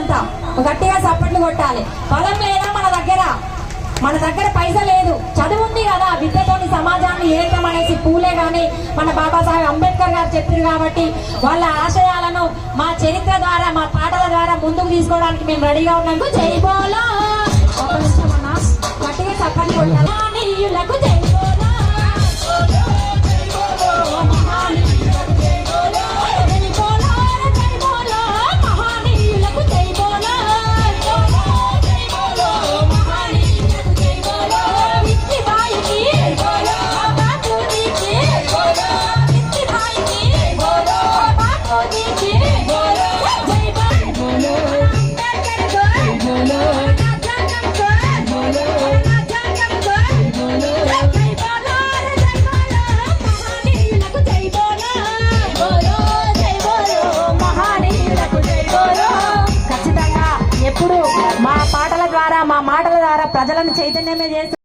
అంతా గట్టిగా సప్పట్లు కొట్టాలి. బలం లేదా మన దగ్గర? మన దగ్గర పైస లేదు. చదువు ఉంది కదా. విద్యతోని సమాజాన్ని ఏకం అనేసి పూలే కానీ మన బాబాసాహెబ్ అంబేద్కర్ గారు చెప్పారు కాబట్టి వాళ్ళ ఆశయాలను మా చరిత్ర ద్వారా మా పాటల ద్వారా ముందుకు తీసుకోవడానికి మేము రెడీగా ఉన్నాము చేయబోలా ఒక గట్టిగా సప్పట్లు కొట్టాలి. మా పాటల ద్వారా మా మాటల ద్వారా ప్రజలను చైతన్యమే చేస్తూ